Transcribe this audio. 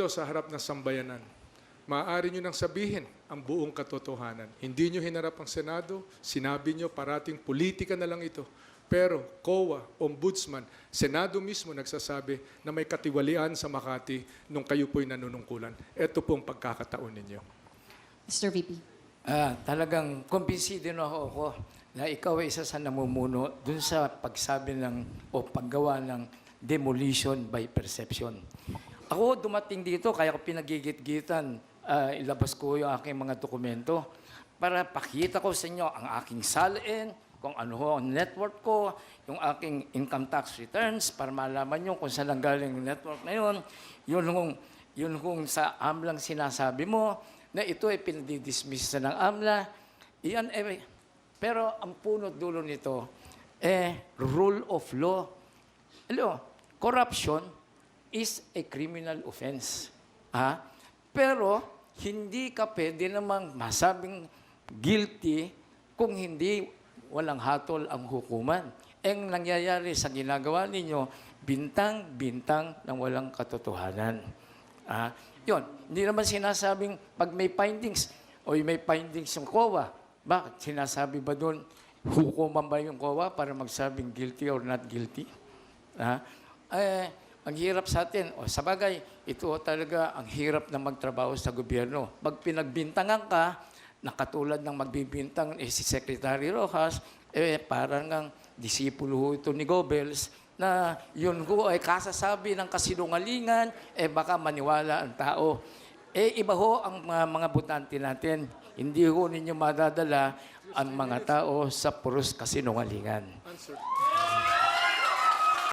dito sa harap ng sambayanan, maaari nyo nang sabihin ang buong katotohanan. Hindi nyo hinarap ang Senado, sinabi nyo parating politika na lang ito. Pero COA, Ombudsman, Senado mismo nagsasabi na may katiwalian sa Makati nung kayo po'y nanunungkulan. Ito pong pagkakataon ninyo. Mr. VP. Ah, talagang kumbinsido na ako na ikaw ay isa sa namumuno dun sa pagsabi ng o paggawa ng demolition by perception. Ako dumating dito kaya ko pinagigit-gitan ah, ilabas ko yung aking mga dokumento para pakita ko sa inyo ang aking salin, kung ano ang network ko, yung aking income tax returns para malaman nyo kung saan lang galing yung network na yun. Yun kung, yun kung sa AMLA sinasabi mo, na ito ay pinadidismiss na ng AMLA. Iyan eh, pero ang punot dulo nito, eh, rule of law. Hello, corruption is a criminal offense. Ha? Pero, hindi ka pwede namang masabing guilty kung hindi walang hatol ang hukuman. Ang nangyayari sa ginagawa ninyo, bintang-bintang ng walang katotohanan. Ah, yun, hindi naman sinasabing pag may findings, o may findings yung COA, bakit sinasabi ba doon, hukuman ba yung COA para magsabing guilty or not guilty? Ah, eh, ang hirap sa atin, o sa bagay, ito talaga ang hirap na magtrabaho sa gobyerno. Pag pinagbintangan ka, nakatulad ng magbibintang eh, si Secretary Rojas, eh, parang ang disipulo ito ni Goebbels, na yun ho ay kasasabi ng kasinungalingan, eh baka maniwala ang tao. Eh iba ho ang mga, mga butante natin. Hindi ho ninyo madadala ang mga tao sa puros kasinungalingan. Answer.